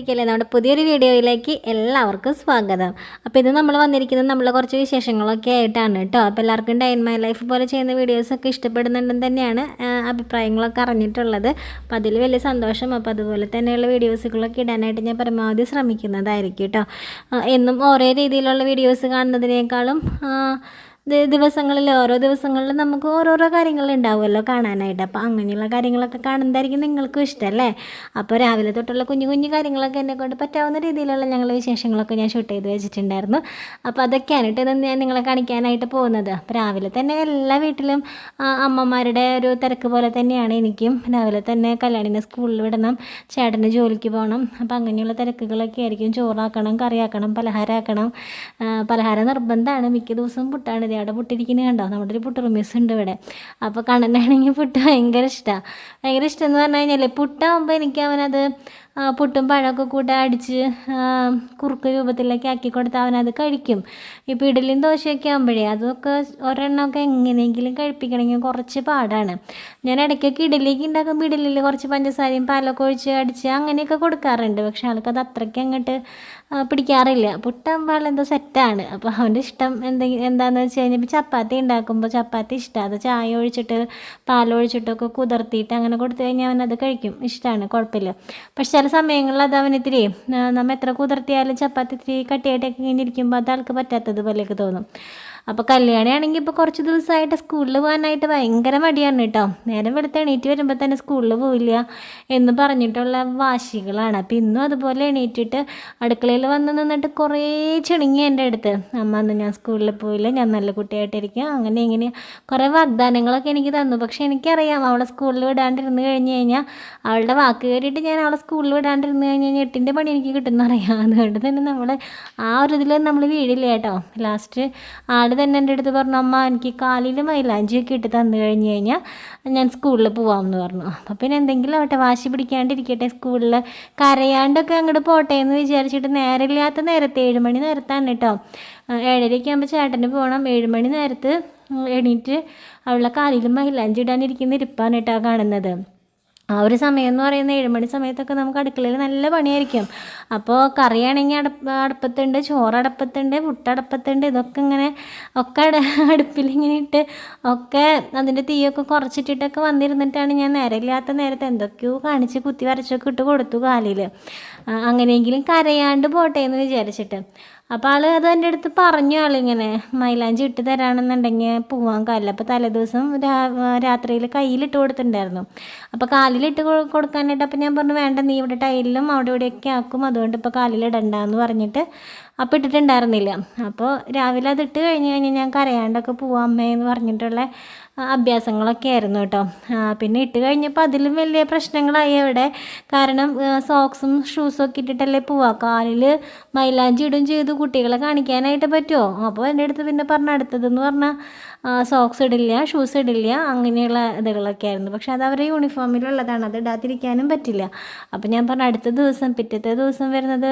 സുഖമായിട്ടിരിക്കല്ലേ നമ്മുടെ പുതിയൊരു വീഡിയോയിലേക്ക് എല്ലാവർക്കും സ്വാഗതം. അപ്പോൾ ഇത് നമ്മൾ വന്നിരിക്കുന്നത് നമ്മളെ കുറച്ച് വിശേഷങ്ങളൊക്കെ ആയിട്ടാണ് കേട്ടോ. അപ്പോൾ എല്ലാവർക്കും ഡൈൻ മൈ ലൈഫ് പോലെ ചെയ്യുന്ന വീഡിയോസൊക്കെ ഇഷ്ടപ്പെടുന്നുണ്ടെന്ന് തന്നെയാണ് അഭിപ്രായങ്ങളൊക്കെ അറിഞ്ഞിട്ടുള്ളത്. അപ്പോൾ അതിൽ വലിയ സന്തോഷം. അപ്പോൾ അതുപോലെ തന്നെയുള്ള വീഡിയോസുകളൊക്കെ ഇടാനായിട്ട് ഞാൻ പരമാവധി ശ്രമിക്കുന്നതായിരിക്കും കേട്ടോ. എന്നും ഓരോ രീതിയിലുള്ള വീഡിയോസ് കാണുന്നതിനേക്കാളും ദിവസങ്ങളിൽ ഓരോ ദിവസങ്ങളിൽ നമുക്ക് ഓരോരോ കാര്യങ്ങൾ ഉണ്ടാവുമല്ലോ കാണാനായിട്ട്. അപ്പോൾ അങ്ങനെയുള്ള കാര്യങ്ങളൊക്കെ കാണുന്നതായിരിക്കും നിങ്ങൾക്കും ഇഷ്ടമല്ലേ അപ്പോൾ രാവിലെ തൊട്ടുള്ള കുഞ്ഞു കുഞ്ഞു കാര്യങ്ങളൊക്കെ എന്നെ കൊണ്ട് പറ്റാവുന്ന രീതിയിലുള്ള ഞങ്ങളുടെ വിശേഷങ്ങളൊക്കെ ഞാൻ ഷൂട്ട് ചെയ്ത് വെച്ചിട്ടുണ്ടായിരുന്നു. അപ്പോൾ അതൊക്കെയാണ് കേട്ടോ ഞാൻ നിങ്ങളെ കാണിക്കാനായിട്ട് പോകുന്നത്. അപ്പോൾ രാവിലെ തന്നെ എല്ലാ വീട്ടിലും അമ്മമാരുടെ ഒരു തിരക്ക് പോലെ തന്നെയാണ് എനിക്കും. രാവിലെ തന്നെ കല്യാണിനെ സ്കൂളിൽ വിടണം ചേട്ടന് ജോലിക്ക് പോകണം. അപ്പോൾ അങ്ങനെയുള്ള തിരക്കുകളൊക്കെ ആയിരിക്കും. ചോറാക്കണം കറിയാക്കണം പലഹാരമാക്കണം. പലഹാരം നിർബന്ധമാണ്. മിക്ക ദിവസവും പുട്ടാണ് ഇത് അവിടെ പുട്ടിരിക്കുന്നത് കണ്ടോ? നമ്മുടെ ഒരു പുട്ട് റൂമീസ് ഉണ്ട് ഇവിടെ. അപ്പോൾ കണ്ണനാണെങ്കിൽ പുട്ട് ഭയങ്കര ഇഷ്ടമാണ് ഭയങ്കര ഇഷ്ടം എന്ന് പറഞ്ഞു കഴിഞ്ഞാൽ പുട്ടാകുമ്പോൾ എനിക്ക് അവനത് പുട്ടും പഴമൊക്കെ കൂടെ അടിച്ച് കുറുക്ക് രൂപത്തിലൊക്കെ ആക്കി കൊടുത്താൽ അവനത് കഴിക്കും. ഇപ്പോൾ ഇഡലിയും ദോശയൊക്കെ ആകുമ്പോഴേ അതൊക്കെ ഒരെണ്ണമൊക്കെ എങ്ങനെയെങ്കിലും കഴിപ്പിക്കണമെങ്കിൽ കുറച്ച് പാടാണ്. ഞാൻ ഇടയ്ക്കൊക്കെ ഇഡലിയൊക്കെ ഉണ്ടാക്കുമ്പോൾ ഇഡലിയിൽ കുറച്ച് പഞ്ചസാരയും പാലൊക്കെ ഒഴിച്ച് അടിച്ച് അങ്ങനെയൊക്കെ കൊടുക്കാറുണ്ട്. പക്ഷെ ആൾക്കത് അത്രയ്ക്ക് അങ്ങോട്ട് പിടിക്കാറില്ല. പുട്ടാകുമ്പോൾ ആളെന്തോ സെറ്റാണ്. അപ്പോൾ അവന്റെ ഇഷ്ടം എന്തെങ്കിലും എന്താണെന്ന് വെച്ച് കഴിഞ്ഞാൽ ഇപ്പോൾ ചപ്പാത്തി ഉണ്ടാക്കുമ്പോൾ ചപ്പാത്തി ഇഷ്ടമാണ് അത് ചായ ഒഴിച്ചിട്ട് പാലൊഴിച്ചിട്ടൊക്കെ കുതിർത്തിയിട്ട് അങ്ങനെ കൊടുത്തു കഴിഞ്ഞാൽ അവനത് കഴിക്കും. ഇഷ്ടമാണ് കുഴപ്പമില്ല. പക്ഷെ ചില സമയങ്ങളിൽ അത് അവന് ഇത്തിരി ആ, നമ്മ എത്ര കുതിർത്തിയാലും ചപ്പാത്തി ഇത്തിരി കട്ടിയായിട്ടൊക്കെ ഇങ്ങനെ ഇരിക്കുമ്പോൾ അത് ആൾക്ക് പറ്റാത്തത് പോലെയൊക്കെ തോന്നും. അപ്പോൾ കല്യാണിയാണെങ്കിൽ ഇപ്പോൾ കുറച്ച് ദിവസമായിട്ട് സ്കൂളിൽ പോകാനായിട്ട് ഭയങ്കര മടിയാണ് കേട്ടോ നേരം വെളുത്ത് എണീറ്റ് വരുമ്പോൾ തന്നെ സ്കൂളിൽ പോവില്ല എന്ന് പറഞ്ഞിട്ടുള്ള വാശികളാണ്. അപ്പോൾ ഇന്നും അതുപോലെ എണീറ്റിട്ട് അടുക്കളയിൽ വന്ന് നിന്നിട്ട് കുറേ ചിണുങ്ങി എന്റെ അടുത്ത്. അമ്മ അന്ന് ഞാൻ സ്കൂളിൽ പോയില്ല. ഞാൻ നല്ല കുട്ടിയായിട്ടിരിക്കും. അങ്ങനെ ഇങ്ങനെ കുറേ വാഗ്ദാനങ്ങളൊക്കെ എനിക്ക് തന്നു. പക്ഷേ എനിക്കറിയാം അവളെ സ്കൂളിൽ വിടാണ്ടിരുന്ന് കഴിഞ്ഞ് കഴിഞ്ഞാൽ അവളുടെ വാക്ക് കയറിയിട്ട് ഞാൻ അവളെ സ്കൂളിൽ വിടാണ്ടിരുന്ന് കഴിഞ്ഞ് കഴിഞ്ഞാൽ എട്ടിന്റെ പണി എനിക്ക് കിട്ടുന്നറിയാം അതുകൊണ്ട് തന്നെ നമ്മൾ ആ ഒരു ഇതിൽ നമ്മൾ വീഴില്ല കേട്ടോ ലാസ്റ്റ് ആൾ തന്നെ എന്റെ അടുത്ത് പറഞ്ഞു അമ്മ എനിക്ക് കാലിൽ മൈലാഞ്ചിയൊക്കെ ഇട്ട് തന്നു കഴിഞ്ഞ് കഴിഞ്ഞാൽ ഞാൻ സ്കൂളിൽ പോവാമെന്ന് പറഞ്ഞു. അപ്പോൾ പിന്നെ എന്തെങ്കിലും ആവട്ടെ വാശി പിടിക്കാണ്ടിരിക്കട്ടെ സ്കൂളിൽ കരയാണ്ടൊക്കെ അങ്ങോട്ട് പോട്ടെ എന്ന് വിചാരിച്ചിട്ട് നേരമില്ലാത്ത നേരത്തെ ഏഴ് മണി നേരത്താണ് കേട്ടോ. ഏഴരയ്ക്ക് ആകുമ്പോൾ ചേട്ടന് പോകണം ഏഴ് മണി നേരത്ത് എണീറ്റ് അവളുടെ കാലിൽ മൈലാഞ്ചി ഇടാനിരിക്കുന്ന ഇരിപ്പാണ് കേട്ടോ കാണുന്നത്. ആ ഒരു സമയം എന്ന് പറയുന്നത് ഏഴുമണി സമയത്തൊക്കെ നമുക്ക് അടുക്കളയിൽ നല്ല പണിയായിരിക്കും. അപ്പോൾ കറിയാണെങ്കിൽ അടുപ്പ് അടുപ്പത്തുണ്ട് ചോറ് അടുപ്പത്തുണ്ട് പുട്ട് അടുപ്പത്തുണ്ട് ഇതൊക്കെ ഇങ്ങനെ ഒക്കെ അടുപ്പിലിങ്ങനെ ഇട്ട് ഒക്കെ അതിന്റെ തീയൊക്കെ കുറച്ചിട്ടിട്ടൊക്കെ വന്നിരുന്നിട്ടാണ് ഞാൻ നേരമില്ലാത്ത നേരത്തെ എന്തൊക്കെയോ കാണിച്ച് കുത്തി വരച്ചൊക്കെ ഇട്ട് കൊടുത്തു കാലിൽ അങ്ങനെയെങ്കിലും കരയാണ്ട് പോട്ടെ എന്ന് വിചാരിച്ചിട്ട്. അപ്പോൾ ആൾ അത് എന്റെ അടുത്ത് പറഞ്ഞു ആളിങ്ങനെ മൈലാഞ്ചി ഇട്ട് തരാണെന്നുണ്ടെങ്കിൽ പോവാൻ കാലില്ല അപ്പോൾ തലേദിവസം രാത്രിയിൽ കയ്യിലിട്ട് കൊടുത്തിട്ടുണ്ടായിരുന്നു. അപ്പോൾ കാലിലിട്ട് കൊടുക്കാനായിട്ട് അപ്പോൾ ഞാൻ പറഞ്ഞു വേണ്ട നീ ഇവിടെ ടൈലിലും അവിടെ ഇവിടെയൊക്കെ ആക്കും. അതുകൊണ്ട് ഇപ്പോൾ കാലിലിടണ്ടെന്ന് പറഞ്ഞിട്ട് അപ്പോൾ ഇട്ടിട്ടുണ്ടായിരുന്നില്ല. അപ്പോൾ രാവിലെ അത് ഇട്ട് കഴിഞ്ഞ് കഴിഞ്ഞാൽ ഞാൻ കരയാണ്ടൊക്കെ പോവാം അമ്മേ എന്ന് പറഞ്ഞിട്ടുള്ള അഭ്യാസങ്ങളൊക്കെ ആയിരുന്നു കേട്ടോ. പിന്നെ ഇട്ട് കഴിഞ്ഞപ്പോൾ അതിലും വലിയ പ്രശ്നങ്ങളായി അവിടെ. കാരണം സോക്സും ഷൂസും ഒക്കെ ഇട്ടിട്ടല്ലേ പോവാ. കാലിൽ മൈലാഞ്ചി ഇടും ചെയ്തു കുട്ടികളെ കാണിക്കാനായിട്ട് പറ്റുമോ അപ്പോൾ എന്റെ അടുത്ത് പിന്നെ പറഞ്ഞ അടുത്തതെന്ന് പറഞ്ഞാൽ സോക്സ് ഇടില്ല ഷൂസ് ഇടില്ല അങ്ങനെയുള്ള ഇതുകളൊക്കെ ആയിരുന്നു. പക്ഷെ അത് അവരുടെ യൂണിഫോമിലുള്ളതാണ് അത് ഇടാതിരിക്കാനും പറ്റില്ല. അപ്പോൾ ഞാൻ പറഞ്ഞു അടുത്ത ദിവസം പിറ്റത്തെ ദിവസം വരുന്നത്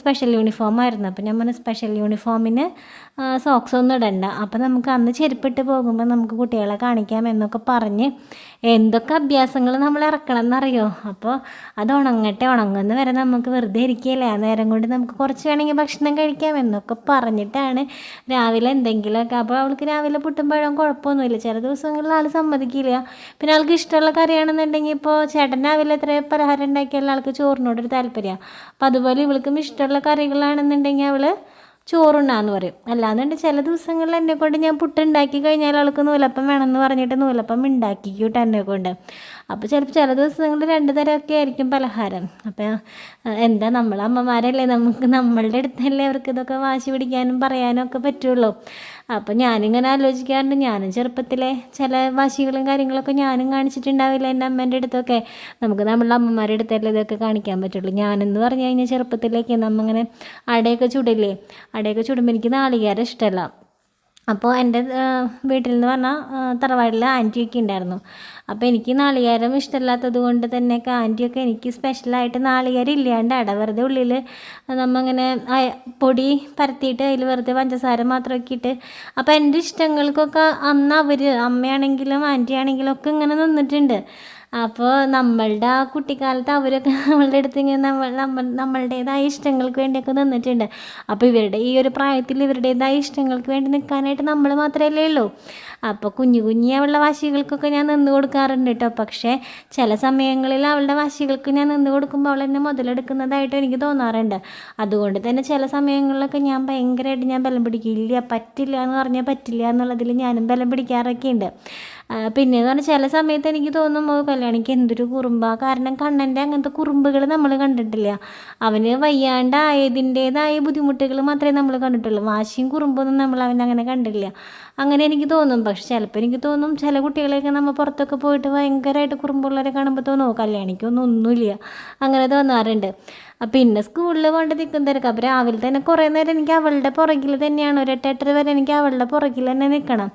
സ്പെഷ്യൽ യൂണിഫോം ആയിരുന്നു. അപ്പോൾ ഞാൻ പറഞ്ഞു സ്പെഷ്യൽ യൂണിഫോമിന് സോക്സ് ഒന്നും ഇടണ്ട. അപ്പോൾ നമുക്ക് അന്ന് ചെരുപ്പിട്ട് പോകുമ്പോൾ നമുക്ക് കുട്ടികളെ കാണിക്കാം എന്നൊക്കെ പറഞ്ഞ് എന്തൊക്കെ അഭ്യാസങ്ങൾ നമ്മൾ ഇറക്കണം എന്നറിയോ? അപ്പോൾ അത് ഉണങ്ങട്ടെ ഉണങ്ങുന്ന വരെ നമുക്ക് വെറുതെ ഇരിക്കുകയല്ലേ. ആ നേരം കൊണ്ട് നമുക്ക് കുറച്ച് വേണമെങ്കിൽ ഭക്ഷണം കഴിക്കാം എന്നൊക്കെ പറഞ്ഞിട്ടാണ് രാവിലെ എന്തെങ്കിലുമൊക്കെ. അപ്പോൾ അവൾക്ക് രാവിലെ പുട്ടും പഴവും കുഴപ്പമൊന്നുമില്ല. ചില ദിവസങ്ങളിൽ ആൾ സമ്മതിക്കില്ല. പിന്നെ ആൾക്ക് ഇഷ്ടമുള്ള കറിയാണെന്നുണ്ടെങ്കിൽ ഇപ്പോൾ ചേട്ടൻ രാവിലെ എത്ര പലഹാരം ഉണ്ടാക്കിയാലും ആൾക്ക് ചോറിനോടൊരു താല്പര്യമാണ് അപ്പോൾ അതുപോലെ ഇവൾക്കും ഇഷ്ടമുള്ള കറികളാണെന്നുണ്ടെങ്കിൽ അവൾ ചോറുണ്ണാന്ന് പറയും. അല്ലാന്നുണ്ട് ചില ദിവസങ്ങളിൽ എന്നെ കൊണ്ട് ഞാൻ പുട്ടുണ്ടാക്കി കഴിഞ്ഞാൽ ആൾക്ക് നൂലപ്പം വേണമെന്ന് പറഞ്ഞിട്ട് നൂലപ്പം ഉണ്ടാക്കിക്കൂട്ട് എന്നെ കൊണ്ട് അപ്പോൾ ചിലപ്പോൾ ചില ദിവസങ്ങളിൽ രണ്ട് തരമൊക്കെ ആയിരിക്കും പലഹാരം. അപ്പോൾ എന്താ നമ്മളെ അമ്മമാരല്ലേ? നമുക്ക് നമ്മളുടെ അടുത്തല്ലേ അവർക്ക് ഇതൊക്കെ വാശി പിടിക്കാനും പറയാനും ഒക്കെ പറ്റുള്ളൂ. അപ്പോൾ ഞാനിങ്ങനെ ആലോചിക്കാറുണ്ട്. ഞാനും ചെറുപ്പത്തിലെ ചില വാശികളും കാര്യങ്ങളൊക്കെ ഞാനും കാണിച്ചിട്ടുണ്ടാവില്ല എന്റെ അമ്മേന്റെ അടുത്തൊക്കെ. നമുക്ക് നമ്മളുടെ അമ്മമാരുടെ അടുത്തല്ലേ ഇതൊക്കെ കാണിക്കാൻ പറ്റുള്ളൂ. ഞാനെന്ന് പറഞ്ഞു കഴിഞ്ഞാൽ ചെറുപ്പത്തിലേക്ക് നമ്മങ്ങനെ അടയൊക്കെ ചുടില്ലേ? അടയൊക്കെ ചുടുമ്പോൾ എനിക്ക് നാളികേരം ഇഷ്ടമല്ല അപ്പോൾ എന്റെ വീട്ടിൽ നിന്ന് പറഞ്ഞാൽ തറവാടിൽ ആന്റിയൊക്കെ ഉണ്ടായിരുന്നു. അപ്പോൾ എനിക്ക് നാളികേരം ഇഷ്ടമില്ലാത്തത് കൊണ്ട് തന്നെയൊക്കെ ആന്റിയൊക്കെ എനിക്ക് സ്പെഷ്യലായിട്ട് നാളികേരം ഇല്ലാണ്ട് അട വെറുതെ ഉള്ളിൽ നമ്മങ്ങനെ പൊടി പരത്തിയിട്ട് അതിൽ വെറുതെ പഞ്ചസാര മാത്രമൊക്കെ ഇട്ട്. അപ്പോൾ എന്റെ ഇഷ്ടങ്ങൾക്കൊക്കെ അന്ന് അവർ അമ്മയാണെങ്കിലും ആന്റി ആണെങ്കിലും ഒക്കെ ഇങ്ങനെ നിന്നിട്ടുണ്ട്. അപ്പോൾ നമ്മളുടെ ആ കുട്ടിക്കാലത്ത് അവരൊക്കെ നമ്മളുടെ അടുത്ത് ഇങ്ങനെ നമ്മൾ നമ്മൾ നമ്മളുടേതായ ഇഷ്ടങ്ങൾക്ക് വേണ്ടിയൊക്കെ നിന്നിട്ടുണ്ട്. അപ്പോൾ ഇവരുടെ ഈ ഒരു പ്രായത്തിൽ ഇവരുടേതായ ഇഷ്ടങ്ങൾക്ക് വേണ്ടി നിൽക്കാനായിട്ട് നമ്മൾ മാത്രമല്ലേ ഉള്ളൂ. അപ്പോൾ കുഞ്ഞു കുഞ്ഞി അവളുടെ വാശികൾക്കൊക്കെ ഞാൻ നിന്ന് കൊടുക്കാറുണ്ട് കേട്ടോ പക്ഷേ ചില സമയങ്ങളിൽ അവളുടെ വാശികൾക്ക് ഞാൻ നിന്ന് കൊടുക്കുമ്പോൾ അവൾ എന്നെ മുതലെടുക്കുന്നതായിട്ട് എനിക്ക് തോന്നാറുണ്ട്. അതുകൊണ്ട് തന്നെ ചില സമയങ്ങളിലൊക്കെ ഞാൻ ഭയങ്കരമായിട്ട് ഞാൻ ബലം പിടിക്കില്ല പറ്റില്ല എന്ന് പറഞ്ഞാൽ പറ്റില്ല എന്നുള്ളതിൽ ഞാനും ബലം പിടിക്കാറൊക്കെ ഉണ്ട് പിന്നെയെന്ന് പറഞ്ഞാൽ ചില സമയത്ത് എനിക്ക് തോന്നും കല്യാണിക്ക് എന്തൊരു കുറുമ്പാ. കാരണം കണ്ണന്റെ അങ്ങനത്തെ കുറുമ്പുകൾ നമ്മൾ കണ്ടിട്ടില്ല. അവന് വയ്യാണ്ടായതിന്റേതായ ബുദ്ധിമുട്ടുകൾ മാത്രമേ നമ്മൾ കണ്ടിട്ടുള്ളൂ. വാശിയും കുറുമ്പൊന്നും നമ്മൾ അവൻ അങ്ങനെ കണ്ടില്ല. അങ്ങനെ എനിക്ക് തോന്നും. പക്ഷെ ചിലപ്പോൾ എനിക്ക് തോന്നും ചില കുട്ടികളെയൊക്കെ നമ്മൾ പുറത്തൊക്കെ പോയിട്ട് ഭയങ്കരമായിട്ട് കുറുമ്പുള്ളവരെ കാണുമ്പോൾ തോന്നുമോ കല്യാണിക്കൊന്നും ഒന്നുമില്ല. അങ്ങനെ തോന്നാറുണ്ട്. പിന്നെ സ്കൂളിൽ കൊണ്ട് നിൽക്കും തിരക്ക് അപ്പോൾ രാവിലെ തന്നെ കുറേ നേരം എനിക്ക് അവളുടെ പുറകിൽ തന്നെയാണ്. ഒരു എട്ട് എട്ടര വരെ എനിക്ക് അവളുടെ പുറകിൽ തന്നെ നിൽക്കണം.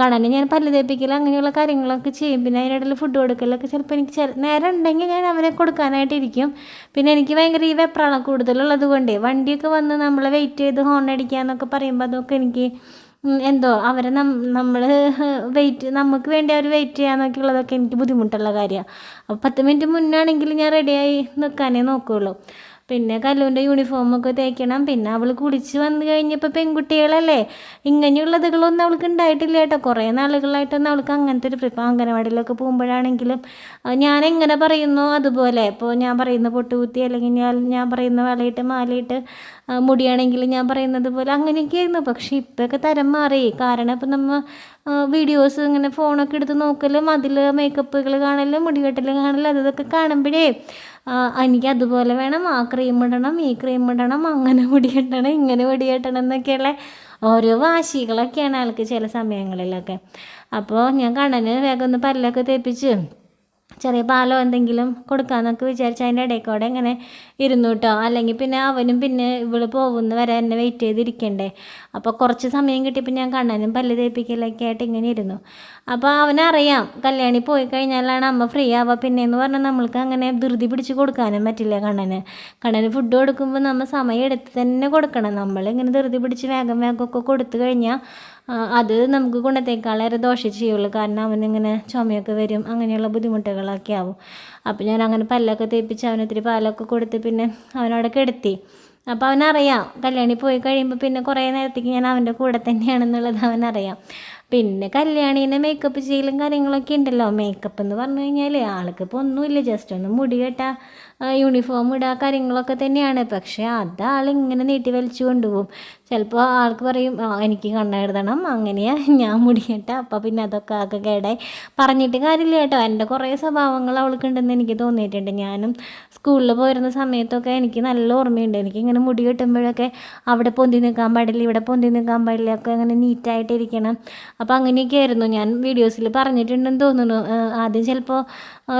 കണനെ ഞാൻ പല്ല് തേപ്പിക്കൽ അങ്ങനെയുള്ള കാര്യങ്ങളൊക്കെ ചെയ്യും. പിന്നെ അതിനിടയിൽ ഫുഡ് കൊടുക്കലൊക്കെ ചിലപ്പോൾ എനിക്ക് ചില നേരം ഉണ്ടെങ്കിൽ ഞാൻ അവനെ കൊടുക്കാനായിട്ടിരിക്കും. പിന്നെ എനിക്ക് ഭയങ്കര ഈ വെപ്രാളം കൂടുതലുള്ളത് കൊണ്ടേ വണ്ടിയൊക്കെ വന്ന് നമ്മളെ വെയിറ്റ് ചെയ്ത് ഹോൺ അടിക്കുക എന്നൊക്കെ പറയുമ്പോൾ അതൊക്കെ എനിക്ക് എന്തോ അവരെ നമ്മൾ വെയിറ്റ് നമുക്ക് വേണ്ടി അവർ വെയിറ്റ് ചെയ്യാന്നൊക്കെ ഉള്ളതൊക്കെ എനിക്ക് ബുദ്ധിമുട്ടുള്ള കാര്യമാണ് അപ്പോൾ പത്ത് മിനിറ്റ് മുന്നാണെങ്കിൽ ഞാൻ റെഡിയായി നിൽക്കാനേ നോക്കുകയുള്ളൂ പിന്നെ കല്ലുവിന്റെ യൂണിഫോമൊക്കെ തേക്കണം. പിന്നെ അവൾ കുളിച്ച് വന്നു കഴിഞ്ഞപ്പോൾ പെൺകുട്ടികളല്ലേ? ഇങ്ങനെയുള്ളതുകളൊന്നും അവൾക്ക് ഉണ്ടായിട്ടില്ല കേട്ടോ. കുറേ നാളുകളായിട്ടൊന്നും അവൾക്ക് അങ്ങനത്തെ ഒരു ഇപ്പോൾ അംഗനവാടിയിലൊക്കെ പോകുമ്പോഴാണെങ്കിലും ഞാൻ എങ്ങനെ പറയുന്നു അതുപോലെ. ഇപ്പോൾ ഞാൻ പറയുന്ന പൊട്ടുകുത്തി അല്ലെങ്കിൽ ഞാൻ ഞാൻ പറയുന്ന വലയിട്ട് മാലയിട്ട് മുടിയാണെങ്കിൽ ഞാൻ പറയുന്നത് പോലെ അങ്ങനെയൊക്കെ ആയിരുന്നു. പക്ഷേ ഇപ്പോഴൊക്കെ തരം മാറി. കാരണം ഇപ്പം നമ്മൾ വീഡിയോസ് ഇങ്ങനെ ഫോണൊക്കെ എടുത്ത് നോക്കലും അതിൽ മേക്കപ്പുകൾ കാണലും മുടികെട്ടൽ കാണലും അതൊക്കെ കാണുമ്പോഴേ എനിക്ക് അതുപോലെ വേണം ആ ക്രീം ഇടണം ഈ ക്രീം ഇടണം അങ്ങനെ മുടി ഇങ്ങനെ മുടി എന്നൊക്കെയുള്ള ഓരോ വാശികളൊക്കെയാണ് ആൾക്ക് ചില സമയങ്ങളിലൊക്കെ. അപ്പോൾ ഞാൻ കണ്ണന് വേഗം ഒന്ന് പല്ലൊക്കെ തേപ്പിച്ച് ചെറിയ പാലോ എന്തെങ്കിലും കൊടുക്കാമെന്നൊക്കെ വിചാരിച്ച് അതിന്റെ ഇടയ്ക്കൂടെ ഇങ്ങനെ ഇരുന്നു കേട്ടോ. അല്ലെങ്കിൽ പിന്നെ അവനും പിന്നെ ഇവൾ പോകുന്ന വരെ എന്നെ വെയിറ്റ് ചെയ്തിരിക്കണ്ടേ. അപ്പോൾ കുറച്ച് സമയം കിട്ടിയപ്പോൾ ഞാൻ കണ്ണനും പല്ല് തേപ്പിക്കലൊക്കെ ആയിട്ട് ഇങ്ങനെ ഇരുന്നു. അപ്പോൾ അവനറിയാം കല്യാണി പോയി കഴിഞ്ഞാലാണ് അമ്മ ഫ്രീ ആവുക. പിന്നെ എന്ന് പറഞ്ഞാൽ നമ്മൾക്ക് അങ്ങനെ ധൃതി പിടിച്ച് കൊടുക്കാനും പറ്റില്ല കണ്ണന്. കണ്ണന് ഫുഡ് കൊടുക്കുമ്പോൾ നമ്മൾ സമയം എടുത്ത് തന്നെ കൊടുക്കണം. നമ്മളിങ്ങനെ ധൃതി പിടിച്ച് വേഗം വേഗമൊക്കെ കൊടുത്തു കഴിഞ്ഞാൽ അത് നമുക്ക് ഗുണത്തേക്കാളേറെ ദോഷം ചെയ്യുള്ളൂ. കാരണം അവനിങ്ങനെ ചുമയൊക്കെ വരും അങ്ങനെയുള്ള ബുദ്ധിമുട്ടുകളൊക്കെ ആവും. അപ്പോൾ ഞാൻ അങ്ങനെ പല്ലൊക്കെ തേപ്പിച്ച് അവനൊത്തിരി പാലൊക്കെ കൊടുത്ത് പിന്നെ അവനവിടെ കിടത്തി. അപ്പോൾ അവനറിയാം കല്യാണി പോയി കഴിയുമ്പോൾ പിന്നെ കുറേ നേരത്തേക്ക് ഞാൻ അവന്റെ കൂടെ തന്നെയാണെന്നുള്ളത് അവനറിയാം. പിന്നെ കല്യാണീനെ മേക്കപ്പ് ചെയ്യലും കാര്യങ്ങളൊക്കെ ഉണ്ടല്ലോ. മേക്കപ്പ് എന്ന് പറഞ്ഞു കഴിഞ്ഞാൽ ആൾക്ക് ഇപ്പോൾ ഒന്നുമില്ല. ജസ്റ്റ് ഒന്ന് മുടി കെട്ടാ യൂണിഫോം ഇടുക കാര്യങ്ങളൊക്കെ തന്നെയാണ്. പക്ഷേ അത് ആളിങ്ങനെ നീട്ടി വലിച്ചു കൊണ്ടുപോകും. ചിലപ്പോൾ ആൾക്ക് പറയും എനിക്ക് കണ്ണെഴുതണം അങ്ങനെയാണ് ഞാൻ മുടി മുടിയട്ടെ അപ്പോൾ പിന്നെ അതൊക്കെ ആകെ കേടായി. പറഞ്ഞിട്ട് കാര്യമില്ല കേട്ടോ. എന്റെ കുറേ സ്വഭാവങ്ങൾ അവൾക്കുണ്ടെന്ന് എനിക്ക് തോന്നിയിട്ടുണ്ട്. ഞാനും സ്കൂളിൽ പോയിരുന്ന സമയത്തൊക്കെ എനിക്ക് നല്ല ഓർമ്മയുണ്ട്. എനിക്കിങ്ങനെ മുടി കെട്ടുമ്പോഴൊക്കെ അവിടെ പൊന്തി നിൽക്കാൻ പാടില്ല ഇവിടെ പൊന്തി നിൽക്കാൻ പാടില്ല ഒക്കെ അങ്ങനെ നീറ്റായിട്ടിരിക്കണം അപ്പോൾ അങ്ങനെയൊക്കെ ആയിരുന്നു ഞാൻ വീഡിയോസിൽ പറഞ്ഞിട്ടുണ്ടെന്ന് തോന്നുന്നു. ആദ്യം ചിലപ്പോൾ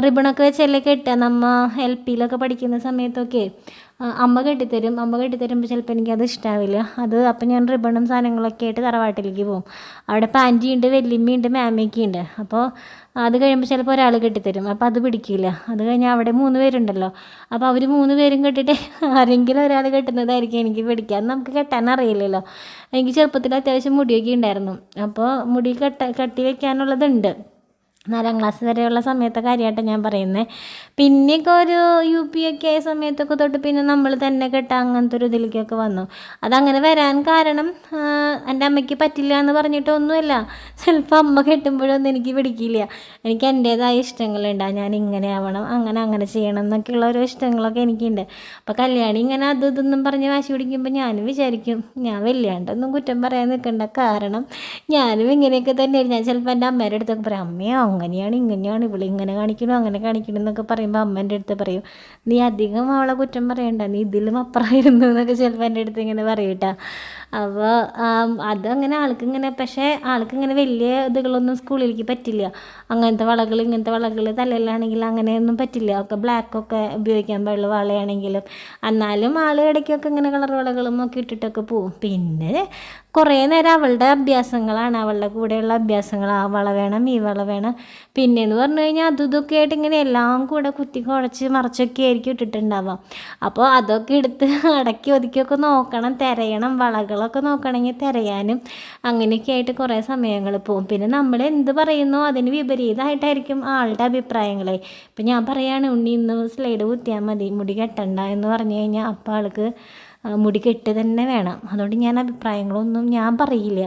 റിബണൊക്കെ വെച്ചല്ലേ കെട്ടുക നമ്മ എൽ പിയിലൊക്കെ പഠിക്കുന്ന സമയത്തൊക്കെ അമ്മ കെട്ടിത്തരും. അമ്മ കെട്ടിത്തരുമ്പോൾ ചിലപ്പോൾ എനിക്കത് ഇഷ്ടാവില്ല. അത് അപ്പം ഞാൻ റിബണും സാധനങ്ങളൊക്കെ ആയിട്ട് തറവാട്ടിലേക്ക് പോകും. അവിടെ പാന്റിയുണ്ട് വെല്ലിമ്മയുണ്ട് മാമയൊക്കെ ഉണ്ട് അപ്പോൾ അത് കഴിയുമ്പോൾ ചിലപ്പോൾ ഒരാൾ കെട്ടിത്തരും. അപ്പോൾ അത് പിടിക്കില്ല അത് കഴിഞ്ഞാൽ അവിടെ മൂന്ന് പേരുണ്ടല്ലോ. അപ്പോൾ അവർ മൂന്ന് പേരും കെട്ടിട്ട് ആരെങ്കിലും ഒരാൾ കെട്ടുന്നതായിരിക്കും എനിക്ക് പിടിക്കുക നമുക്ക് കെട്ടാൻ അറിയില്ലല്ലോ. എനിക്ക് ചെറുപ്പത്തിൽ അത്യാവശ്യം മുടിയൊക്കെ ഉണ്ടായിരുന്നു. അപ്പോൾ മുടി കെട്ട കെട്ടി വെക്കാനുള്ളതുണ്ട്. നാലാം ക്ലാസ് വരെയുള്ള സമയത്തെ കാര്യമായിട്ട് ഞാൻ പറയുന്നത് പിന്നെയൊക്കെ ഒരു യു പി ഒക്കെ ആയ സമയത്തൊക്കെ തൊട്ട് പിന്നെ നമ്മൾ തന്നെ കെട്ടാൻ അങ്ങനത്തെ ഒരു ഇതിലേക്കൊക്കെ വന്നു. അതങ്ങനെ വരാൻ കാരണം എന്റെ അമ്മയ്ക്ക് പറ്റില്ല എന്ന് പറഞ്ഞിട്ടൊന്നുമല്ല. ചിലപ്പോൾ അമ്മ കെട്ടുമ്പോഴൊന്നും എനിക്ക് പിടിക്കില്ല. എനിക്ക് എന്റേതായ ഇഷ്ടങ്ങളുണ്ട്. ഞാൻ ഇങ്ങനെ ആവണം അങ്ങനെ അങ്ങനെ ചെയ്യണം എന്നൊക്കെയുള്ള ഓരോ ഇഷ്ടങ്ങളൊക്കെ എനിക്കുണ്ട്. അപ്പോൾ കല്യാണി ഇങ്ങനെ അത് ഇതൊന്നും പറഞ്ഞ് വാശി പിടിക്കുമ്പോൾ ഞാനും വിചാരിക്കും ഞാൻ വല്യാണ്ടൊന്നും കുറ്റം പറയാൻ നിൽക്കേണ്ട. കാരണം ഞാനും ഇങ്ങനെയൊക്കെ തന്നെയായിരുന്നു. ഞാൻ ചിലപ്പോൾ എന്റെ അമ്മേന്റെ അടുത്തൊക്കെ പറയാം അമ്മയോ അങ്ങനെയാണ് ഇങ്ങനെയാണ് ഇവിടെ ഇങ്ങനെ കാണിക്കണം അങ്ങനെ കാണിക്കണം എന്നൊക്കെ പറയുമ്പോൾ അമ്മേന്റെ അടുത്ത് പറയും നീ അധികം അവളെ കുറ്റം പറയണ്ട നീ ഇതിലും അപ്പുറമായിരുന്നു എന്നൊക്കെ ചിലപ്പോൾ എന്റെ അടുത്ത് ഇങ്ങനെ പറയൂട്ടാ അപ്പോൾ അതങ്ങനെ ആൾക്ക് ഇങ്ങനെ പക്ഷേ ആൾക്ക് ഇങ്ങനെ വലിയ ഇതുകളൊന്നും സ്കൂളിലേക്ക് പറ്റില്ല. അങ്ങനത്തെ വളകൾ ഇങ്ങനത്തെ വളകൾ തലയിലാണെങ്കിൽ അങ്ങനെയൊന്നും പറ്റില്ല. ഒക്കെ ബ്ലാക്കൊക്കെ ഉപയോഗിക്കാൻ പാടുള്ള വളയാണെങ്കിലും. എന്നാലും ആൾ ഇടയ്ക്കൊക്കെ ഇങ്ങനെ കളർ വളകളും ഒക്കെ ഇട്ടിട്ടൊക്കെ പോവും. പിന്നെ കുറേ നേരം അവളുടെ അഭ്യാസങ്ങളാണ്. അവളുടെ കൂടെയുള്ള അഭ്യാസങ്ങൾ. ആ വള വേണം ഈ വള വേണം. പിന്നെയെന്ന് പറഞ്ഞു കഴിഞ്ഞാൽ അതും ഇതൊക്കെ ആയിട്ട് ഇങ്ങനെ എല്ലാം കൂടെ കുത്തി കുഴച്ച് മറച്ചൊക്കെ ആയിരിക്കും ഇട്ടിട്ടുണ്ടാവുക. അപ്പോൾ അതൊക്കെ എടുത്ത് അടക്കി ഒതുക്കിയൊക്കെ നോക്കണം തിരയണം വളകളൊക്കെ നോക്കണമെങ്കിൽ തിരയാനും അങ്ങനെയൊക്കെ ആയിട്ട് കുറേ സമയങ്ങൾ പോകും. പിന്നെ നമ്മൾ എന്ത് പറയുന്നോ അതിന് വിപരീതമായിട്ടായിരിക്കും ആളുടെ അഭിപ്രായങ്ങളെ. ഇപ്പം ഞാൻ പറയുകയാണ് ഉണ്ണി ഇന്ന് സ്ലൈഡ് കുത്തിയാൽ മതി മുടി കെട്ടണ്ട എന്ന് പറഞ്ഞു കഴിഞ്ഞാൽ അപ്പം ആൾക്ക് മുടി കെട്ട് തന്നെ വേണം. അതുകൊണ്ട് ഞാൻ അഭിപ്രായങ്ങളൊന്നും ഞാൻ പറയില്ല.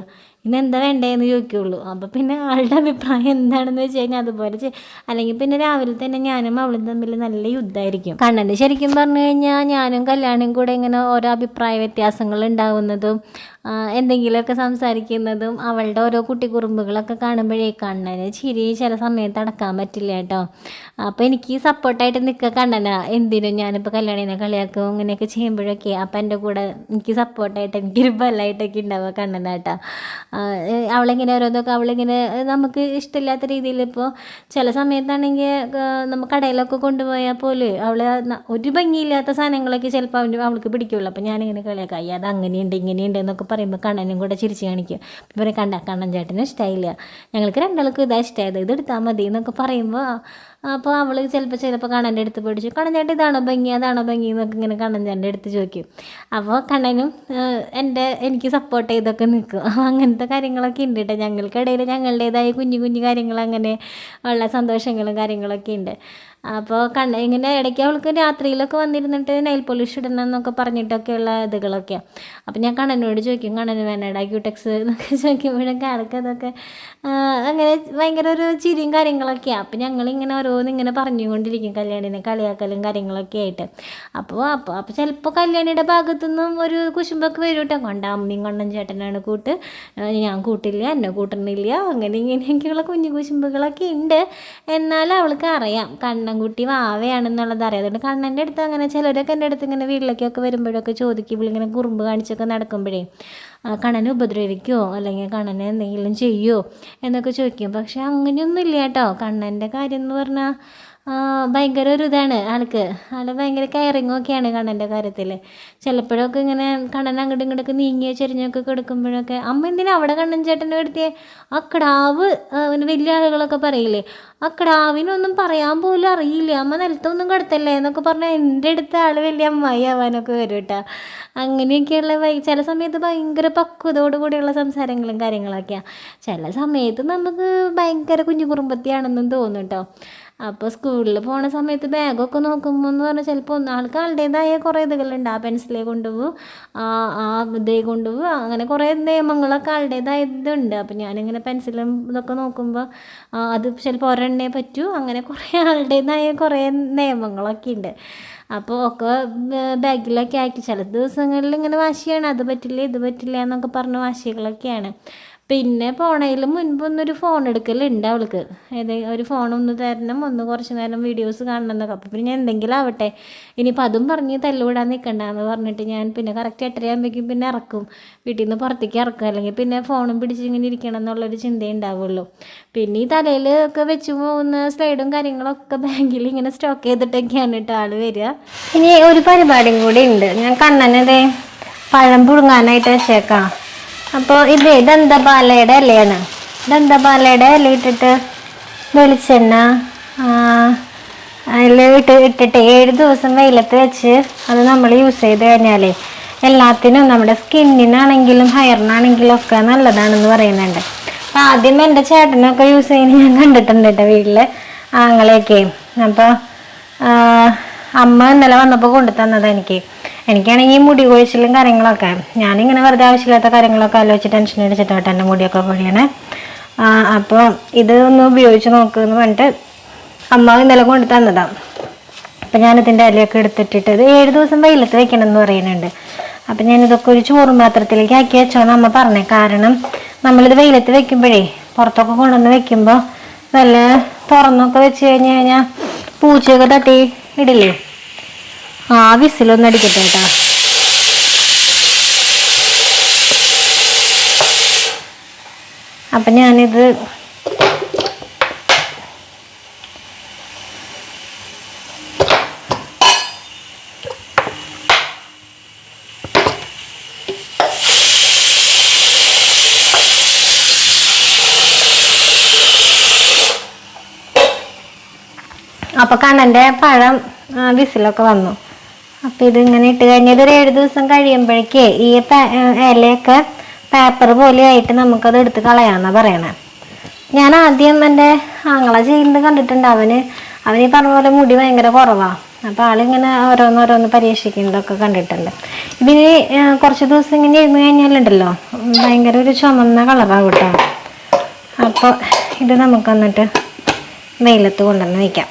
ഇന്ന് എന്താ വേണ്ടതെന്ന് ചോദിക്കുള്ളൂ. അപ്പോൾ പിന്നെ ആളുടെ അഭിപ്രായം എന്താണെന്ന് വെച്ച് കഴിഞ്ഞാൽ അതുപോലെ അല്ലെങ്കിൽ പിന്നെ രാവിലെ തന്നെ ഞാനും അവളും തമ്മിൽ നല്ല യുദ്ധമായിരിക്കും കണ്ണന് ശരിക്കും പറഞ്ഞു കഴിഞ്ഞാൽ ഞാനും കല്യാണിയും കൂടെ ഇങ്ങനെ ഓരോ അഭിപ്രായ വ്യത്യാസങ്ങൾ ഉണ്ടാവുന്നതും എന്തെങ്കിലുമൊക്കെ സംസാരിക്കുന്നതും അവളുടെ ഓരോ കുട്ടി കുറുമ്പുകളൊക്കെ കാണുമ്പോഴേ കണ്ണന് ചിരി ചില സമയത്ത് അടക്കാൻ പറ്റില്ല കേട്ടോ. അപ്പോൾ എനിക്ക് സപ്പോർട്ടായിട്ട് നിൽക്കുക കണ്ണനാ. എന്തിനും ഞാനിപ്പോൾ കല്യാണിനെ കളിയാക്കും ഇങ്ങനെയൊക്കെ ചെയ്യുമ്പോഴൊക്കെ അപ്പം എന്റെ കൂടെ എനിക്ക് സപ്പോർട്ടായിട്ട് എനിക്കൊരു ബലമായിട്ടൊക്കെ ഉണ്ടാവുക കണ്ണനാട്ടാ അവളിങ്ങനെ ഓരോന്നൊക്കെ അവളിങ്ങനെ നമുക്ക് ഇഷ്ടമില്ലാത്ത രീതിയിൽ ഇപ്പോൾ ചില സമയത്താണെങ്കിൽ നമ്മൾ കടയിലൊക്കെ കൊണ്ടുപോയാൽ പോലും അവൾ ഒരു ഭംഗിയില്ലാത്ത സാധനങ്ങളൊക്കെ ചിലപ്പോൾ അവന് അവൾക്ക് പിടിക്കുള്ളൂ. അപ്പോൾ ഞാനിങ്ങനെ കളിയാക്കാം അയ്യാതെ അങ്ങനെയുണ്ട് ഇങ്ങനെയുണ്ട് എന്നൊക്കെ പറയുമ്പോൾ കണ്ണനും കൂടെ ചിരിച്ച് കാണിക്കും. പറയും കണ്ട കണ്ണൻ ചേട്ടന് ഇഷ്ടമായില്ല ഞങ്ങൾക്ക് രണ്ടാൾക്കും ഇതാ ഇഷ്ടമായത് ഇതെടുത്താൽ മതി എന്നൊക്കെ പറയുമ്പോൾ അപ്പോൾ അവൾ ചിലപ്പോൾ ചിലപ്പോൾ കണ്ണന്റെ അടുത്ത് പേടിച്ചു കണ്ണൻ ഇതാണോ ഭംഗി? അതാണോ ഭംഗി? എന്നൊക്കെ ഇങ്ങനെ കണ്ണൻ ചേട്ടന്റെ അടുത്ത് ചോദിക്കും. അപ്പോൾ കണ്ണനും എന്റെ എനിക്ക് സപ്പോർട്ട് ചെയ്തൊക്കെ നിൽക്കും. അങ്ങനത്തെ കാര്യങ്ങളൊക്കെ ഉണ്ട് കേട്ടോ ഞങ്ങൾക്കിടയിൽ ഞങ്ങളുടേതായ കുഞ്ഞു കുഞ്ഞു കാര്യങ്ങൾ അങ്ങനെ ഉള്ള സന്തോഷങ്ങളും കാര്യങ്ങളൊക്കെ ഉണ്ട്. അപ്പോൾ കണ്ണ ഇങ്ങനെ ഇടയ്ക്ക് അവൾക്ക് രാത്രിയിലൊക്കെ വന്നിരുന്നിട്ട് നെയിൽ പോളിഷ് ഇടണം എന്നൊക്കെ പറഞ്ഞിട്ടൊക്കെയുള്ള ഇതുകളൊക്കെ അപ്പോൾ ഞാൻ കണ്ണനോട് ചോദിക്കും കണ്ണന് വേണടാ ക്യൂടെക്സ് എന്നൊക്കെ ചോദിക്കുമ്പോഴൊക്കെ ആൾക്ക് അതൊക്കെ അങ്ങനെ ഭയങ്കര ഒരു ചിരിയും കാര്യങ്ങളൊക്കെയാണ് അപ്പോൾ ഞങ്ങളിങ്ങനെ ഓരോന്ന് ഇങ്ങനെ പറഞ്ഞുകൊണ്ടിരിക്കും കല്യാണിനെ കളിയാക്കലും കാര്യങ്ങളൊക്കെ ആയിട്ട്. അപ്പോൾ അപ്പോൾ അപ്പോൾ ചിലപ്പോൾ കല്യാണിയുടെ ഭാഗത്തുനിന്നും ഒരു കുശുമ്പൊക്കെ വരും കേട്ടോ കൊണ്ട അമ്മയും കൊണ്ടൻ ചേട്ടനാണ് കൂട്ട്. ഞാൻ കൂട്ടില്ല എന്നെ കൂട്ടണില്ല. അങ്ങനെ ഇങ്ങനെയൊക്കെയുള്ള കുഞ്ഞു കുശുമ്പുകളൊക്കെ ഉണ്ട്. എന്നാലും അവൾക്ക് അറിയാം. കണ്ണൻകുട്ടി വാവയാണെന്നുള്ളത് അറിയാം. അതുകൊണ്ട് കണ്ണന്റെ അടുത്ത് അങ്ങനെ ചിലരൊക്കെ എന്റെ അടുത്ത് ഇങ്ങനെ വീട്ടിലേക്കൊക്കെ വരുമ്പോഴൊക്കെ ചോദിക്കും. ഇവളിങ്ങനെ കുറുമ്പ് കാണിച്ചൊക്കെ നടക്കുമ്പോഴേ. കണ്ണനെ ഉപദ്രവിക്കുമോ അല്ലെങ്കിൽ കണ്ണനെ എന്തെങ്കിലും ചെയ്യുമോ എന്നൊക്കെ ചോദിക്കും. പക്ഷെ അങ്ങനെയൊന്നും ഇല്ല കേട്ടോ. കണ്ണന്റെ കാര്യം എന്ന് പറഞ്ഞാൽ ഭയങ്കര ഒരു ഇതാണ് ആൾക്ക്. ആൾ ഭയങ്കര കെയറിങ്ങും ഒക്കെയാണ് കണ്ണന്റെ കാര്യത്തിൽ ചിലപ്പോഴൊക്കെ ഇങ്ങനെ കണ്ണൻ അങ്ങോട്ടും ഇങ്ങോട്ടൊക്കെ നീങ്ങിയ ചെരിഞ്ഞൊക്കെ കിടക്കുമ്പോഴൊക്കെ അമ്മ എന്തിനാ അവിടെ കണ്ണൻ ചേട്ടന്റെ അടുത്തേ ആ കിടാവ് വലിയ ആളുകളൊക്കെ പറയില്ലേ. ആ കിടാവിനൊന്നും പറയാൻ പോലും അറിയില്ല. അമ്മ നിലത്തൊന്നും കിടത്തല്ലേ? എന്നൊക്കെ പറഞ്ഞാൽ എന്റെ അടുത്ത ആൾ വലിയ അമ്മായി ആവാനൊക്കെ വരും കേട്ടോ അങ്ങനെയൊക്കെയുള്ള ചില സമയത്ത് ഭയങ്കര പക്വതയോട് കൂടിയുള്ള സംസാരങ്ങളും കാര്യങ്ങളൊക്കെയാണ് ചില സമയത്ത് നമുക്ക് ഭയങ്കര കുഞ്ഞു കുറുമ്പത്തിയാണെന്നും തോന്നും കേട്ടോ അപ്പോൾ സ്കൂളിൽ പോണ സമയത്ത് ബാഗൊക്കെ നോക്കുമ്പോൾ എന്ന് പറഞ്ഞാൽ ചിലപ്പോൾ ഒന്നാൾക്ക് ആളുടേതായ കുറേ ഇതുകളുണ്ട്. ആ പെൻസിലെ കൊണ്ടുപോകും ആ ആ ഇതേ കൊണ്ടുപോകും അങ്ങനെ കുറേ നിയമങ്ങളൊക്കെ ആളുടേതായ ഇതുണ്ട്. അപ്പോൾ ഞാനിങ്ങനെ പെൻസിലും ഇതൊക്കെ നോക്കുമ്പോൾ അത് ചിലപ്പോൾ ഒരെണ്ണേ പറ്റൂ. അങ്ങനെ കുറേ ആളുടേതായ കുറേ നിയമങ്ങളൊക്കെ ഉണ്ട് അപ്പോൾ ഒക്കെ ബാഗിലൊക്കെ ആക്കി. ചില ദിവസങ്ങളിൽ ഇങ്ങനെ വാശിയാണ്. അത് പറ്റില്ല ഇത് പറ്റില്ല എന്നൊക്കെ പറഞ്ഞ വാശികളൊക്കെയാണ്. പിന്നെ പോണതിൽ മുൻപൊന്നൊരു ഫോൺ എടുക്കലുണ്ട് അവൾക്ക്. ഏതെങ്കിലും ഒരു ഫോൺ ഒന്ന് തരണം ഒന്ന് കുറച്ച് നേരം വീഡിയോസ് കാണണം എന്നൊക്കെ അപ്പോൾ പിന്നെ എന്തെങ്കിലും ആവട്ടെ. ഇനിയിപ്പോൾ അതും പറഞ്ഞ് തല്ലുവിടാൻ നിൽക്കണ്ടെന്ന് പറഞ്ഞിട്ട് ഞാൻ പിന്നെ കറക്റ്റ് എട്ടരയാകുമ്പോഴേക്കും പിന്നെ ഇറക്കും. വീട്ടിൽ നിന്ന് പുറത്തേക്ക് ഇറക്കും. അല്ലെങ്കിൽ പിന്നെ ഫോണും പിടിച്ച് ഇങ്ങനെ ഇരിക്കണം എന്നുള്ളൊരു ചിന്തയേ ഉണ്ടാവുള്ളൂ. പിന്നെ ഈ തലയിൽ ഒക്കെ വെച്ച് പോകുന്ന സ്ലൈഡും കാര്യങ്ങളൊക്കെ ബാങ്കിൽ ഇങ്ങനെ സ്റ്റോക്ക് ചെയ്തിട്ടൊക്കെയാണ് കേട്ടോ ആൾ വരിക. ഇനി ഒരു പരിപാടിയും കൂടി ഉണ്ട്. ഞാൻ കണ്ണനതേ പഴം പുഴുങ്ങാനായിട്ട് വെച്ചേക്കാം. അപ്പോൾ ഇത് ദന്തപാലയുടെ ഇലയാണ്. ദന്തപാലയുടെ ഇല ഇട്ടിട്ട് വെളിച്ചെണ്ണ അതിൽ ഇട്ട് ഇട്ടിട്ട് ഏഴ് ദിവസം വെയിലത്ത് വെച്ച് അത് നമ്മൾ യൂസ് ചെയ്ത് കഴിഞ്ഞാലേ എല്ലാത്തിനും നമ്മുടെ സ്കിന്നിനാണെങ്കിലും ഹെയറിനാണെങ്കിലും ഒക്കെ നല്ലതാണെന്ന് പറയുന്നുണ്ട്. അപ്പം ആദ്യം എന്റെ ചേട്ടനൊക്കെ യൂസ് ചെയ്യുന്ന ഞാൻ കണ്ടിട്ടുണ്ട് കേട്ടോ വീട്ടിൽ ആങ്ങളെയൊക്കെ. അപ്പോൾ അമ്മ ഇന്നലെ വന്നപ്പോൾ കൊണ്ടു തന്നത് എനിക്ക്. എനിക്കാണെങ്കിൽ ഈ മുടി കൊഴിച്ചിലും കാര്യങ്ങളൊക്കെ. ഞാനിങ്ങനെ വെറുതെ ആവശ്യമില്ലാത്ത കാര്യങ്ങളൊക്കെ ആലോചിച്ച് ടെൻഷൻ അടിച്ചിട്ടാണ് എന്റെ മുടിയൊക്കെ കൊഴിയണേ. അപ്പോൾ ഇത് ഒന്ന് ഉപയോഗിച്ച് നോക്കുമെന്ന് പറഞ്ഞിട്ട് അമ്മ ഇന്നലെ കൊണ്ടു തന്നതാണ് അപ്പം ഞാനിതിന്റെ ഇലയൊക്കെ എടുത്തിട്ടിട്ട് ഇത് ഏഴ് ദിവസം വെയിലത്ത് വെക്കണം എന്ന് പറയുന്നുണ്ട്. അപ്പം ഞാനിതൊക്കെ ഒരു ചോറും പാത്രത്തിലേക്ക് ആക്കി വെച്ചോന്ന് അമ്മ പറഞ്ഞേ. കാരണം നമ്മളിത് വെയിലത്ത് വെക്കുമ്പോഴേ പുറത്തൊക്കെ കൊണ്ടുവന്ന് വെക്കുമ്പോൾ നല്ല തുറന്നൊക്കെ വെച്ച് കഴിഞ്ഞ് കഴിഞ്ഞാൽ പൂച്ചയൊക്കെ തട്ടി ഇടില്ലേ? ആവി സിലൊന്നടിക്കട്ടെ കേട്ടോ അപ്പം ഞാനിത് അപ്പൊ കണ്ണന്റെ പഴം വിസിലൊക്കെ വന്നു. അപ്പോൾ ഇതിങ്ങനെ ഇട്ട് കഴിഞ്ഞാൽ ഒരു ഏഴ് ദിവസം കഴിയുമ്പോഴേക്കേ ഈ ഇലയൊക്കെ പേപ്പർ പോലെ ആയിട്ട് നമുക്കത് എടുത്ത് കളയാമെന്നാണ് പറയണേ. ഞാൻ ആദ്യം എന്റെ ആങ്ങളെ ചെയ്യുന്നത് കണ്ടിട്ടുണ്ട്. അവന് അവന് ഈ പറഞ്ഞ പോലെ മുടി ഭയങ്കര കുറവാണ് അപ്പോൾ ആളിങ്ങനെ ഓരോന്നോരോന്ന് പരീക്ഷിക്കുന്നതൊക്കെ കണ്ടിട്ടുണ്ട്. ഇതിന് കുറച്ച് ദിവസം ഇങ്ങനെ ഇരുന്ന് കഴിഞ്ഞാലുണ്ടല്ലോ ഭയങ്കര ഒരു ചുമന്ന കളറാണ് കേട്ടോ അപ്പോൾ ഇത് നമുക്ക് വന്നിട്ട് വെയിലത്ത് കൊണ്ടുവന്ന് വയ്ക്കാം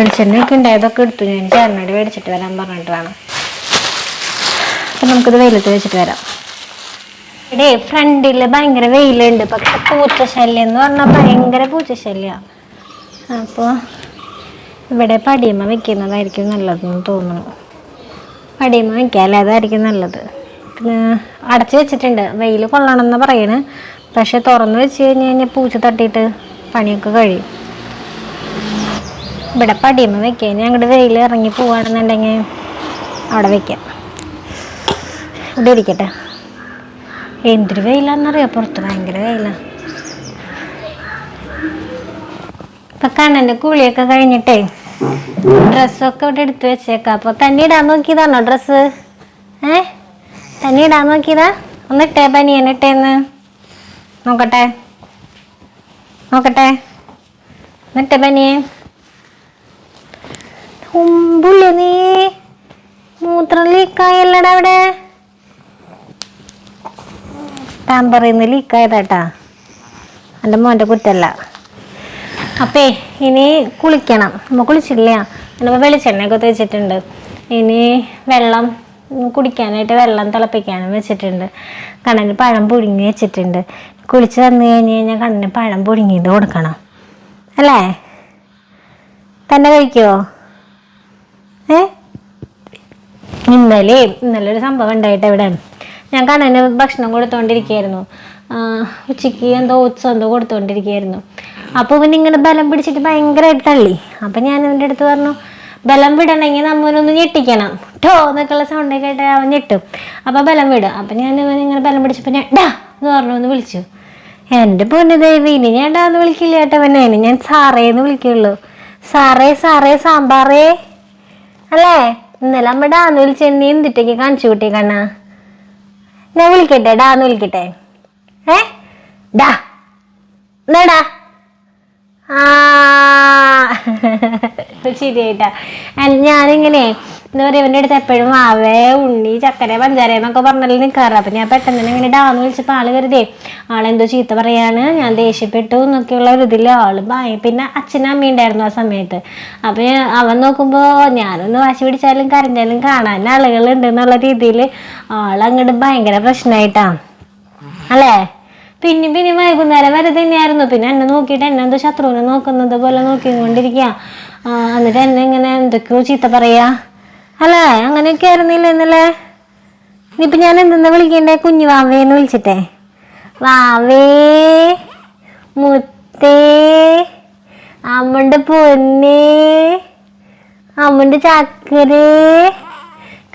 വെളിച്ചെണ്ണയൊക്കെ ഉണ്ടായതൊക്കെ എടുത്തു. ഞാൻ ചേട്ടനോട് മേടിച്ചിട്ട് വരാൻ പറഞ്ഞിട്ടാണ്. അപ്പം നമുക്കിത് വെയിലത്ത് വെച്ചിട്ട് വരാം. ഇവിടെ ഫ്രണ്ടിൽ ഭയങ്കര വെയിലുണ്ട്. പക്ഷെ പൂച്ചശല്യം എന്ന് പറഞ്ഞാൽ ഭയങ്കര പൂച്ചശല്യമാണ് അപ്പോൾ ഇവിടെ പടിയമ്മ വെക്കുന്നതായിരിക്കും നല്ലതെന്ന് തോന്നുന്നു. പടിയമ്മ വെക്കാല്ലേ? അതായിരിക്കും നല്ലത്. അടച്ചു വെച്ചിട്ടുണ്ട്. വെയിൽ കൊള്ളണം എന്ന് പറയണ്. പക്ഷെ തുറന്ന് വെച്ച് കഴിഞ്ഞ് കഴിഞ്ഞാൽ പൂച്ച തട്ടിയിട്ട് പണിയൊക്കെ കഴിയും. ഇവിടെ പടിയമ്മ വെക്കാൻ. ഞങ്ങളുടെ വെയിൽ ഇറങ്ങി പോവാണെന്നുണ്ടെങ്കിൽ അവിടെ വെക്കാം. ഇവിടെ ഇരിക്കട്ടെ. എന്തൊരു വെയിലാണെന്നറിയാം? പുറത്ത് ഭയങ്കര വെയിലാണ് ഇപ്പൊ കണ്ണന്റെ കുളിയൊക്കെ കഴിഞ്ഞിട്ടേ ഡ്രസ്സൊക്കെ ഇവിടെ എടുത്തു വെച്ചേക്കാം. അപ്പൊ തന്നെ ഇടാൻ നോക്കിയതാണോ ഡ്രസ്സ്? ഏ? തന്നെ ഇടാൻ നോക്കിയതാ? ഒന്ന് ഇട്ടേ പനിയൻ ഇട്ടേന്ന്. നോക്കട്ടെ. നോക്കട്ടെ. എന്നിട്ടേ പനിയൻ ഉമ്പുള്ള നീ മൂത്രം ലീക്കായല്ലടാ അവിടെ പറയുന്ന ലീക്കായതാട്ടാ. എന്റെ മോന്റെ കുറ്റല്ല. അപ്പേ ഇനി കുളിക്കണം. നമ്മൾ കുളിച്ചില്ല നമ്മൾ വെളിച്ചെണ്ണയൊക്കെ തേച്ചിട്ടുണ്ട്. ഇനി വെള്ളം കുടിക്കാനായിട്ട് വെള്ളം തിളപ്പിക്കാനും വെച്ചിട്ടുണ്ട്. കണ്ണന് പഴം പുഴുങ്ങി വെച്ചിട്ടുണ്ട്. കുളിച്ച് വന്നു കഴിഞ്ഞ് കഴിഞ്ഞാൽ കണ്ണന് പഴം പുഴുങ്ങിയത് കൊടുക്കണം. അല്ലേ? തന്നെ കഴിക്കുമോ ഏ ഇന്നലെ നല്ലൊരു സംഭവം ഉണ്ടായിട്ട് ഇവിടെ ഞാൻ കണ്ണന് ഭക്ഷണം കൊടുത്തോണ്ടിരിക്കുകയായിരുന്നു ആ, ഉച്ചയ്ക്ക് എന്തോ ഉച്ച എന്തോ കൊടുത്തോണ്ടിരിക്കുകയായിരുന്നു അപ്പോൾ ഇവൻ ഇങ്ങനെ ബലം പിടിച്ചിട്ട് ഭയങ്കരമായിട്ട് തള്ളി. അപ്പം ഞാൻ ഇവന്റെ അടുത്ത് പറഞ്ഞു ബലം വിടണമെങ്കിൽ നമ്മനൊന്ന് ഞെട്ടിക്കണം. ടോ എന്നൊക്കെയുള്ള സൗണ്ട് കേട്ട് അവൻ ഞെട്ടും. അപ്പോൾ ബലം വിടും. അപ്പം ഞാൻ ഇങ്ങനെ ബലം പിടിച്ചപ്പോൾ ഞാൻ ഡാ എന്ന് പറഞ്ഞു ഒന്ന് വിളിച്ചു. എന്റെ പൊന്നു ദേവി ഇനി ഞാൻ ഡാ എന്ന് വിളിക്കില്ല ഏട്ടവനെ ഇനി ഞാൻ സാറേ എന്ന് വിളിക്കുള്ളൂ. സാറേ സാറേ സാമ്പാറേ. അല്ലേ? ഇന്നലെ അമ്മ ഡാന്ന് വിളിച്ചെന്നെ എന്തിട്ടേക്ക് കാണിച്ചു കൂട്ടി കണ്ണ? ഞാൻ വിളിക്കട്ടെ ഡാന്ന് വിളിക്കട്ടെ. ഏ? ഡാ. എന്നാടാ ആ. ശരിയായിട്ടാ. ഞാനിങ്ങനെ എന്താ പറയുക ഇവന്റെ അടുത്ത് എപ്പോഴും മാവേ ഉണ്ണി ചക്കര പഞ്ചാര എന്നൊക്കെ പറഞ്ഞാലും നിൽക്കാറ് അപ്പം ഞാൻ പെട്ടെന്ന് തന്നെ ഇങ്ങനെ ഡാന്ന് വിളിച്ചപ്പോൾ ആൾ കരുതേ ആളെന്തോ ചീത്ത പറയാണ് ഞാൻ ദേഷ്യപ്പെട്ടു എന്നൊക്കെയുള്ള ഒരു ഇതിൽ ആൾ ഭയ പിന്നെ അച്ഛനും അമ്മ ഉണ്ടായിരുന്നു ആ സമയത്ത്. അപ്പം അവൻ നോക്കുമ്പോൾ ഞാനൊന്ന് വാശി പിടിച്ചാലും കരഞ്ഞാലും കാണാൻ ആളുകളുണ്ട് എന്നുള്ള രീതിയിൽ ആളങ്ങോട്ട് ഭയങ്കര പ്രശ്നമായിട്ടാണ് അല്ലേ? പിന്നെ പിന്നെ വൈകുന്നേരം വരെ തന്നെയായിരുന്നു. പിന്നെ എന്നെ നോക്കിയിട്ട് എന്നെ എന്തോ ശത്രുവിനെ നോക്കുന്നത് പോലെ നോക്കിക്കൊണ്ടിരിക്കുക എന്നിട്ട് എന്നെ ഇങ്ങനെ എന്തൊക്കെയോ ചീത്ത പറയാ. അല്ലേ അങ്ങനെയൊക്കെ ആയിരുന്നില്ല ഇന്നലെ. ഇനിയിപ്പോൾ ഞാൻ എന്തെന്നാ വിളിക്കണ്ടേ? കുഞ്ഞു വാവേന്ന് വിളിച്ചിട്ടേ. വാവേ മുത്തേ അമ്മന്റെ പൊന്നേ അമ്മന്റെ ചക്കരേ.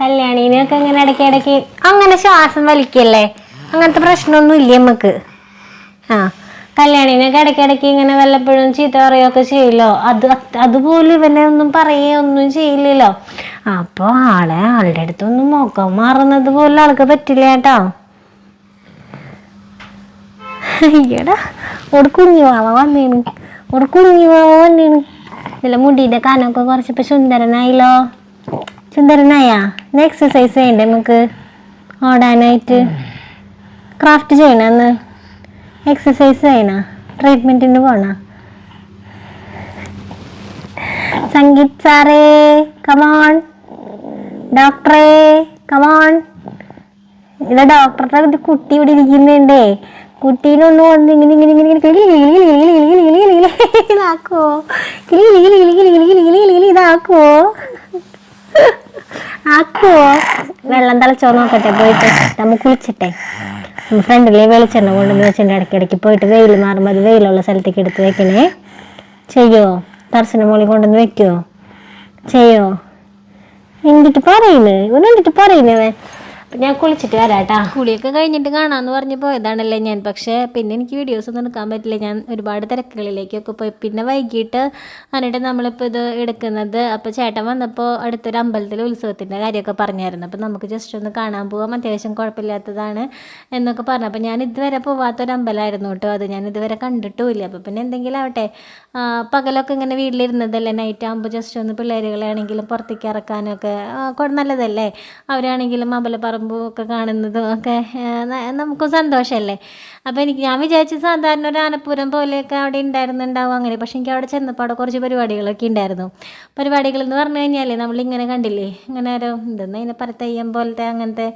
കല്യാണീനൊക്കെ ഇങ്ങനെ ഇടയ്ക്ക് ഇടയ്ക്ക് അങ്ങനെ ശ്വാസം വലിക്കല്ലേ? അങ്ങനത്തെ പ്രശ്നമൊന്നും ഇല്ല നമുക്ക് ആ കല്യാണീനൊക്കെ ഇടയ്ക്കിടയ്ക്ക് ഇങ്ങനെ വല്ലപ്പോഴും ചീത്ത പറയുകയൊക്കെ ചെയ്യില്ലോ? അത് അതുപോലും ഇവനെ ഒന്നും പറയുകയൊന്നും ചെയ്യില്ലല്ലോ. അപ്പോൾ ആളെ ആളുടെ അടുത്തൊന്നും മുഖം മാറുന്നത് പോലും ആൾക്ക് പറ്റില്ല കേട്ടോ. അയ്യടാ ഒരു കുഞ്ഞുമാവ വന്നേന്. ഒരു കുഞ്ഞുമാവ വന്നേന്. ഇതിലെ മുടിയുടെ കനമൊക്കെ കുറച്ചപ്പോൾ സുന്ദരനായില്ലോ. സുന്ദരനായാ? ഇന്ന് എക്സസൈസ് ചെയ്യണ്ടേ നമുക്ക് ഓടാനായിട്ട്. ക്രാഫ്റ്റ് ചെയ്യണമെന്ന് എക്സസൈസ് ചെയ്യണ? ട്രീറ്റ്മെന്റിന് പോണ? സംഗീത് സാറേ കമോൺ ഡോക്ടറേ കമോൺ ഇവിടെ ഡോക്ടറുടെ കുട്ടി ഇവിടെ ഇരിക്കുന്നുണ്ടേ കുട്ടീനൊന്ന് വന്ന് ഇങ്ങനെ ഇങ്ങനെ ഇങ്ങനെ ഇങ്ങനെ ഇതാക്കുവോ ഇതാക്കുവോ ആക്കുവോ വെള്ളം തളച്ചോ നോക്കട്ടെ പോയിട്ട് നമുക്ക് കുളിച്ചിട്ടെ ഫ്രണ്ടിലെ വെളിച്ചെണ്ണ കൊണ്ടുവന്ന് വെച്ചിട്ടുണ്ട് ഇടയ്ക്കിടയ്ക്ക് പോയിട്ട് വെയിൽ മാറുമ്പോൾ അത് വെയിലുള്ള സ്ഥലത്തേക്ക് എടുത്ത് വെക്കണേ ചെയ്യോ തർശന മോളി കൊണ്ടുവന്ന് വെക്കുമോ ചെയ്യോ എന്നിട്ട് പറയുന്നത് ഇവൻ എന്നിട്ട് പറയുന്നവൻ അപ്പം ഞാൻ കുളിച്ചിട്ട് വരാം കേട്ടോ കുളിയൊക്കെ കഴിഞ്ഞിട്ട് കാണാമെന്ന് പറഞ്ഞ് പോയതാണല്ലേ ഞാൻ. പക്ഷേ പിന്നെ എനിക്ക് വീഡിയോസ് ഒന്നും എടുക്കാൻ പറ്റില്ല. ഞാൻ ഒരുപാട് തിരക്കുകളിലേക്കൊക്കെ പോയി. പിന്നെ വൈകിട്ട് എന്നിട്ട് നമ്മളിപ്പോൾ ഇത് എടുക്കുന്നത് അപ്പോൾ ചേട്ടൻ വന്നപ്പോൾ അടുത്തൊരു അമ്പലത്തിലെ ഉത്സവത്തിന്റെ കാര്യമൊക്കെ പറഞ്ഞായിരുന്നു. അപ്പോൾ നമുക്ക് ജസ്റ്റ് ഒന്ന് കാണാൻ പോകാം അത്യാവശ്യം കുഴപ്പമില്ലാത്തതാണ് എന്നൊക്കെ പറഞ്ഞു. അപ്പോൾ ഞാൻ ഇതുവരെ പോവാത്തൊരു അമ്പലമായിരുന്നു കേട്ടോ അത്. ഞാൻ ഇതുവരെ കണ്ടിട്ടുമില്ല. അപ്പോൾ പിന്നെ എന്തെങ്കിലും ആവട്ടെ. പകലൊക്കെ ഇങ്ങനെ വീട്ടിലിരുന്നതല്ലേ? നൈറ്റ് ആകുമ്പോൾ ജസ്റ്റ് ഒന്ന് പിള്ളേരുകളാണെങ്കിലും പുറത്തേക്ക് ഇറക്കാനൊക്കെ നല്ലതല്ലേ? അവരാണെങ്കിലും അമ്പലപ്പറമ്പും ഒക്കെ കാണുന്നതും ഒക്കെ നമുക്കും സന്തോഷമല്ലേ? അപ്പോൾ എനിക്ക് ഞാൻ വിചാരിച്ചു സാധാരണ ഒരു ആനപ്പൂരം പോലെയൊക്കെ അവിടെ ഉണ്ടായിരുന്നുണ്ടാവും അങ്ങനെ പക്ഷേ എനിക്ക് അവിടെ ചെന്നപ്പോൾ അവിടെ കുറച്ച് പരിപാടികളൊക്കെ ഉണ്ടായിരുന്നു. പരിപാടികളെന്ന് പറഞ്ഞു കഴിഞ്ഞാൽ നമ്മളിങ്ങനെ കണ്ടില്ലേ ഇങ്ങനെ ഓരോ എന്തെന്ന് അതിനെ തെയ്യം പോലത്തെ അങ്ങനത്തെ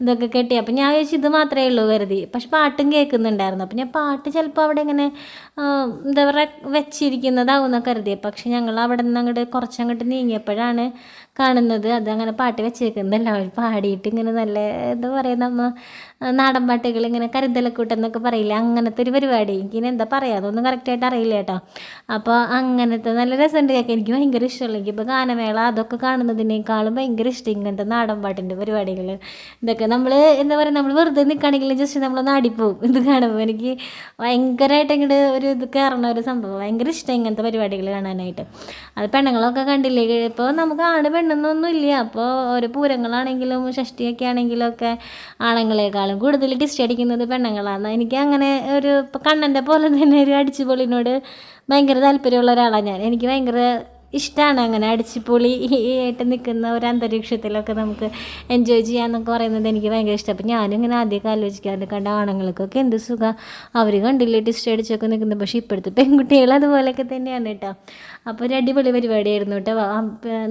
ഇതൊക്കെ കെട്ടി. അപ്പം ഞാൻ വിചാരിച്ചു ഇത് മാത്രമേ ഉള്ളൂ കരുതി. പക്ഷെ പാട്ടും കേൾക്കുന്നുണ്ടായിരുന്നു. അപ്പം ഞാൻ പാട്ട് ചിലപ്പോൾ അവിടെ ഇങ്ങനെ എന്താ പറയുക വെച്ചിരിക്കുന്നതാവുന്ന കരുതി പക്ഷെ ഞങ്ങൾ അവിടെ നിന്ന് അങ്ങോട്ട് കുറച്ചങ്ങോട്ട് നീങ്ങിയപ്പോഴാണ് കാണുന്നത്. അത് അങ്ങനെ പാട്ട് വെച്ചേക്കുന്നതല്ല. അവർ പാടിയിട്ട് ഇങ്ങനെ നല്ല എന്താ പറയുക നമ്മൾ നാടൻ പാട്ടുകൾ ഇങ്ങനെ കരുതലക്കൂട്ടെന്നൊക്കെ പറയില്ല? അങ്ങനത്തെ ഒരു പരിപാടി. എനിക്കിനി എന്താ പറയുക അതൊന്നും കറക്റ്റായിട്ട് അറിയില്ല കേട്ടോ. അപ്പോൾ അങ്ങനത്തെ നല്ല രസമുണ്ട് കേൾക്കാൻ. എനിക്ക് ഭയങ്കര ഇഷ്ടമുള്ള എനിക്കിപ്പോൾ ഗാനമേള അതൊക്കെ കാണുന്നതിനേക്കാളും ഭയങ്കര ഇഷ്ടം ഇങ്ങനത്തെ നാടൻ പാട്ടിന്റെ പരിപാടികൾ. ഇതൊക്കെ നമ്മൾ എന്താ പറയുക നമ്മൾ വെറുതെ നിൽക്കുകയാണെങ്കിൽ ജസ്റ്റ് നമ്മൾ നാടിപ്പോവും ഇത് കാണുമ്പോൾ എനിക്ക് ഭയങ്കരമായിട്ട് ഇങ്ങോട്ട് ഒരു ഇത് കയറണ ഒരു സംഭവം. ഭയങ്കര ഇഷ്ടം ഇങ്ങനത്തെ പരിപാടികൾ കാണാനായിട്ട്. അത് പെണ്ണുങ്ങളൊക്കെ കണ്ടില്ലേ? ഇപ്പോൾ നമുക്ക് ആണ് പെണ്ണെന്നൊന്നും ഇല്ല. അപ്പോൾ ഓരോ പൂരങ്ങളാണെങ്കിലും ഷഷ്ടിയൊക്കെ ആണെങ്കിലും ഒക്കെ ആണുങ്ങളെക്കാളും കൂടുതൽ ഡിസ്റ്റ് അടിക്കുന്നത് പെണ്ണുങ്ങളാണ് എനിക്ക് അങ്ങനെ ഒരു കണ്ണന്റെ പോലെ തന്നെ ഒരു അടിച്ചുപൊളിനോട് ഭയങ്കര താല്പര്യമുള്ള ഒരാളാണ് ഞാൻ. എനിക്ക് ഭയങ്കര ഇഷ്ടമാണ് അങ്ങനെ അടിച്ചുപൊളി ആയിട്ട് നിൽക്കുന്ന ഒരു അന്തരീക്ഷത്തിലൊക്കെ നമുക്ക് എൻജോയ് ചെയ്യാമെന്നൊക്കെ പറയുന്നത് എനിക്ക് ഭയങ്കര ഇഷ്ടം. അപ്പം ഞാനും ഇങ്ങനെ ആദ്യമൊക്കെ ആലോചിക്കാറുണ്ട് കണ്ട ആണുങ്ങൾക്കൊക്കെ എന്ത് സുഖം? അവർ കണ്ടില്ലേ ടിസ്റ്റ് അടിച്ചൊക്കെ നിൽക്കുന്നത്. പക്ഷേ ഇപ്പോഴത്തെ പെൺകുട്ടികൾ അതുപോലെയൊക്കെ തന്നെയാണ് കേട്ടോ. അപ്പോൾ ഒരു അടിപൊളി പരിപാടിയായിരുന്നു കേട്ടോ.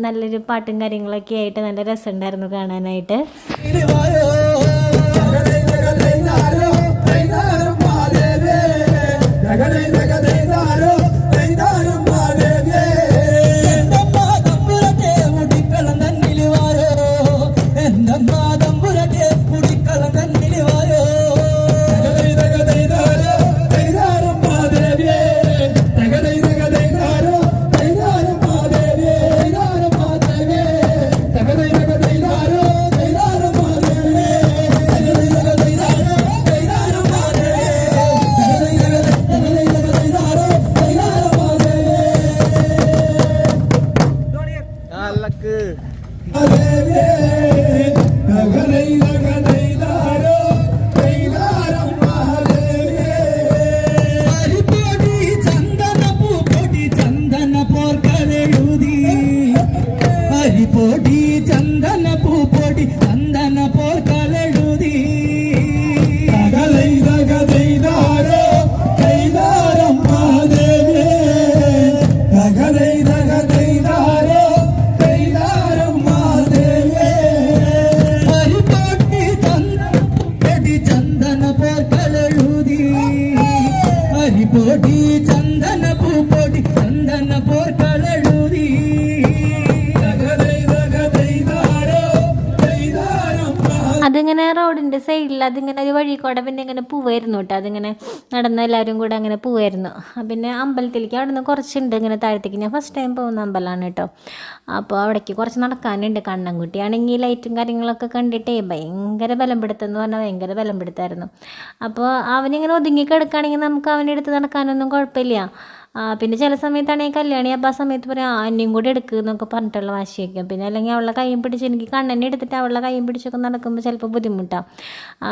നല്ലൊരു പാട്ടും കാര്യങ്ങളൊക്കെ ആയിട്ട് നല്ല രസമുണ്ടായിരുന്നു കാണാനായിട്ട്. അതിങ്ങനെ ഒരു വഴി കൂടെ പിന്നെ ഇങ്ങനെ പോവായിരുന്നു കേട്ടോ. അതിങ്ങനെ നടന്ന് എല്ലാവരും കൂടെ അങ്ങനെ പോവായിരുന്നു. പിന്നെ അമ്പലത്തിലേക്ക് അവിടെ നിന്ന് കുറച്ചുണ്ട് ഇങ്ങനെ താഴത്തേക്ക്. ഞാൻ ഫസ്റ്റ് ടൈം പോകുന്ന അമ്പലമാണ് കേട്ടോ. അപ്പോൾ അവിടേക്ക് കുറച്ച് നടക്കാനുണ്ട് കണ്ണൻകുട്ടിയാണെങ്കിൽ ലൈറ്റും കാര്യങ്ങളൊക്കെ കണ്ടിട്ടേ ഭയങ്കര ബലം പിടുത്തം പറഞ്ഞാൽ ഭയങ്കര ബലം പിടുത്തമായിരുന്നു അപ്പോൾ അവനിങ്ങനെ ഒതുങ്ങി കിടക്കുകയാണെങ്കിൽ നമുക്ക് അവന്റെ അടുത്ത് നടക്കാനൊന്നും കുഴപ്പമില്ല. പിന്നെ ചില സമയത്താണെങ്കിൽ കല്യാണി അപ്പം ആ സമയത്ത് പറയാം ആ കൂടി എടുക്കുക എന്നൊക്കെ പറഞ്ഞിട്ടുള്ള വാശിയൊക്കെ. പിന്നെ അല്ലെങ്കിൽ അവളെ കൈയും പിടിച്ച് എനിക്ക് കണ്ണനെ എടുത്തിട്ട് അവളെ കൈയും പിടിച്ചൊക്കെ നടക്കുമ്പോൾ ചിലപ്പോൾ ബുദ്ധിമുട്ടാണ്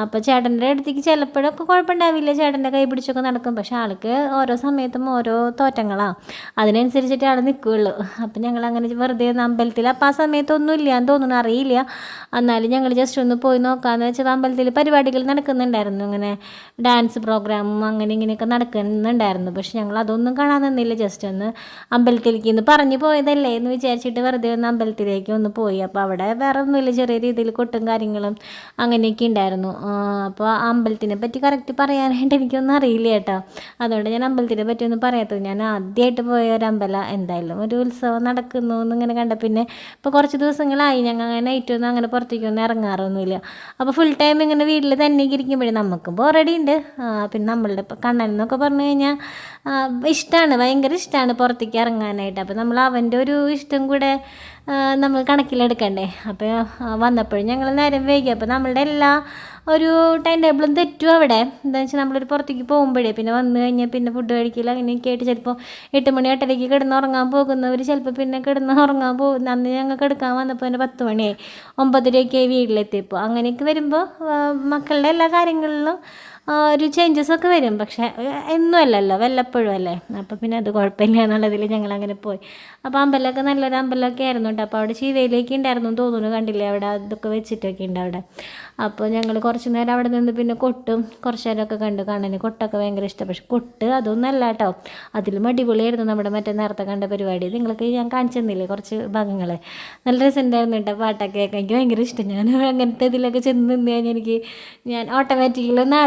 അപ്പോൾ ചേട്ടന്റെ അടുത്തേക്ക് ചിലപ്പോഴൊക്കെ കുഴപ്പമുണ്ടാവില്ല. ചേട്ടന്റെ കൈ പിടിച്ചൊക്കെ നടക്കും. പക്ഷേ ആൾക്ക് ഓരോ സമയത്തും ഓരോ തോറ്റങ്ങളാണ് അതിനനുസരിച്ചിട്ട് ആൾ നിൽക്കുകയുള്ളൂ അപ്പം ഞങ്ങൾ അങ്ങനെ വെറുതെ അമ്പലത്തിൽ അപ്പം ആ സമയത്തൊന്നും ഇല്ല എന്ന് തോന്നുന്നു. അറിയില്ല. എന്നാലും ഞങ്ങൾ ജസ്റ്റ് ഒന്ന് പോയി നോക്കാമെന്ന് വെച്ചാൽ അമ്പലത്തിൽ പരിപാടികൾ നടക്കുന്നുണ്ടായിരുന്നു. ഇങ്ങനെ ഡാൻസ് പ്രോഗ്രാമും അങ്ങനെ ഇങ്ങനെയൊക്കെ നടക്കുന്നുണ്ടായിരുന്നു. പക്ഷെ ഞങ്ങൾ അതൊന്നും കാണാൻ നിന്നില്ല ജസ്റ്റ് ഒന്ന് അമ്പലത്തിലേക്ക് ഇന്ന് പറഞ്ഞു പോയതല്ലേ എന്ന് വിചാരിച്ചിട്ട് വെറുതെ ഒന്ന് അമ്പലത്തിലേക്ക് ഒന്ന് പോയി. അപ്പോൾ അവിടെ വേറെ ഒന്നുമില്ല ചെറിയ രീതിയിൽ കൊട്ടും കാര്യങ്ങളും അങ്ങനെയൊക്കെ ഉണ്ടായിരുന്നു. അപ്പോൾ അമ്പലത്തിനെ പറ്റി കറക്റ്റ് പറയാനായിട്ട് എനിക്കൊന്നും അറിയില്ല കേട്ടോ. അതുകൊണ്ട് ഞാൻ അമ്പലത്തിനെ പറ്റി ഒന്നും പറയാത്തത്. ഞാൻ ആദ്യമായിട്ട് പോയ ഒരു അമ്പലം. എന്തായാലും ഒരു ഉത്സവം നടക്കുന്നു എന്നിങ്ങനെ കണ്ട പിന്നെ ഇപ്പോൾ കുറച്ച് ദിവസങ്ങളായി. ഞങ്ങൾ അങ്ങനെ നൈറ്റൊന്നും അങ്ങനെ പുറത്തേക്കൊന്നും ഇറങ്ങാറൊന്നുമില്ല. അപ്പോൾ ഫുൾ ടൈം ഇങ്ങനെ വീട്ടിൽ തന്നെ ഇരിക്കുമ്പോഴേ നമുക്കും ബോറടി ഉണ്ട് പിന്നെ നമ്മളുടെ ഇപ്പോൾ കണ്ണൻ എന്നൊക്കെ പറഞ്ഞു കഴിഞ്ഞാൽ ഇഷ്ടമാണ് ഇഷ്ടമാണ് ഭയങ്കര ഇഷ്ടമാണ് പുറത്തേക്ക് ഇറങ്ങാനായിട്ട്. അപ്പോൾ നമ്മൾ അവന്റെ ഒരു ഇഷ്ടം കൂടെ നമ്മൾ കണക്കിലെടുക്കണ്ടേ അപ്പോൾ വന്നപ്പോഴും ഞങ്ങൾ നേരം വൈകി. അപ്പോൾ നമ്മളുടെ എല്ലാ ഒരു ടൈം ടേബിളും തെറ്റും അവിടെ. എന്താണെന്ന് വെച്ചാൽ നമ്മളൊരു പുറത്തേക്ക് പോകുമ്പോഴേ പിന്നെ വന്നു കഴിഞ്ഞാൽ പിന്നെ ഫുഡ് കഴിക്കില്ല അങ്ങനെയൊക്കെ ആയിട്ട് ചിലപ്പോൾ എട്ട് മണി എട്ടരയ്ക്ക് കിടന്ന് ഉറങ്ങാൻ പോകുന്നവർ ചിലപ്പോൾ പിന്നെ കിടന്ന് ഉറങ്ങാൻ പോകുന്ന അന്ന് ഞങ്ങൾക്ക് എടുക്കാൻ വന്നപ്പോൾ തന്നെ പത്ത് മണിയായി ഒമ്പതരയൊക്കെ വീട്ടിലെത്തിയപ്പോൾ അങ്ങനെയൊക്കെ വരുമ്പോൾ മക്കളുടെ എല്ലാ കാര്യങ്ങളിലും ഒരു ചേഞ്ചസ് ഒക്കെ വരും. പക്ഷേ എന്നും അല്ലല്ലോ വല്ലപ്പോഴും അല്ലേ? അപ്പോൾ പിന്നെ അത് കുഴപ്പമില്ല എന്നുള്ളതിൽ ഞങ്ങൾ അങ്ങനെ പോയി. അപ്പോൾ അമ്പലമൊക്കെ നല്ലൊരു അമ്പലമൊക്കെ ആയിരുന്നു കേട്ടോ. അപ്പോൾ അവിടെ ശിവയിലേക്ക് ഉണ്ടായിരുന്നു തോന്നുന്നു. കണ്ടില്ലേ? അവിടെ അതൊക്കെ വെച്ചിട്ടൊക്കെ ഉണ്ട് അവിടെ. അപ്പോൾ ഞങ്ങൾ കുറച്ച് നേരം അവിടെ നിന്ന് പിന്നെ കൊട്ടും. കുറച്ച് നേരമൊക്കെ കണ്ടു കാണാൻ കൊട്ടൊക്കെ ഭയങ്കര ഇഷ്ടം. പക്ഷെ കൊട്ട് അതൊന്നും അല്ല കേട്ടോ. അതിലും അടിപൊളിയായിരുന്നു നമ്മുടെ മറ്റേ നേരത്തെ കണ്ട പരിപാടി. നിങ്ങൾക്ക് ഞാൻ കാണിച്ചു തന്നില്ലേ കുറച്ച് ഭാഗങ്ങൾ നല്ല രസമുണ്ടായിരുന്നു കേട്ടോ പാട്ടൊക്കെ കേൾക്കാൻ. എനിക്ക് ഭയങ്കര ഇഷ്ടം. ഞാൻ അങ്ങനത്തെ ഇതിലൊക്കെ ചെന്ന് നിന്ന് കഴിഞ്ഞാൽ എനിക്ക് ഞാൻ ഓട്ടോമാറ്റിക്കലി ഒന്ന്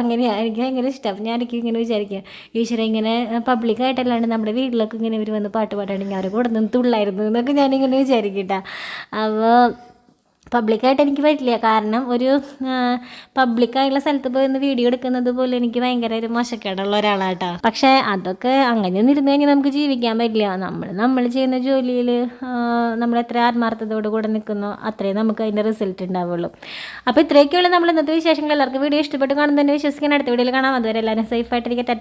അങ്ങനെയാണ് എനിക്ക് ഭയങ്കര ഇഷ്ടം. ഞാൻ എനിക്ക് ഇങ്ങനെ വിചാരിക്കുക ഈശ്വര ഇങ്ങനെ പബ്ലിക്കായിട്ടല്ലാണ്ട് നമ്മുടെ വീട്ടിലൊക്കെ ഇങ്ങനെ ഇവർ വന്ന് പാട്ട് പാടുകയാണെങ്കിൽ അവരെ കൂടെ നിന്ന് തുള്ളായിരുന്നു എന്നൊക്കെ ഞാനിങ്ങനെ വിചാരിക്കട്ടെ. അപ്പോൾ പബ്ലിക്കായിട്ട് എനിക്ക് പറ്റില്ല. കാരണം ഒരു പബ്ലിക്കായുള്ള സ്ഥലത്ത് പോയി ഒന്ന് വീഡിയോ എടുക്കുന്നത് പോലെ എനിക്ക് ഭയങ്കര ഒരു മോശക്കേടുള്ള ഒരാളാട്ടോ. പക്ഷേ അതൊക്കെ അങ്ങനെ ഇരുന്ന് കഴിഞ്ഞാൽ നമുക്ക് ജീവിക്കാൻ പറ്റില്ല. നമ്മൾ നമ്മൾ ചെയ്യുന്ന ജോലിയിൽ നമ്മൾ എത്ര ആത്മാർത്ഥതയോട് കൂടെ നിൽക്കുന്നോ അത്രയും നമുക്ക് അതിന്റെ റിസൾട്ട് ഉണ്ടാവുള്ളൂ. അപ്പോൾ ഇത്രയൊക്കെയുള്ള നമ്മൾ ഇന്നത്തെ വിശേഷങ്ങൾ. എല്ലാവർക്കും വീഡിയോ ഇഷ്ടപ്പെട്ട് കാണുന്നതിന് വിശ്വസിക്കാൻ അടുത്ത വീഡിയോയിൽ കാണാം. അതുവരെ എല്ലാവരും സേഫ് ആയിട്ടിരിക്കട്ടെ.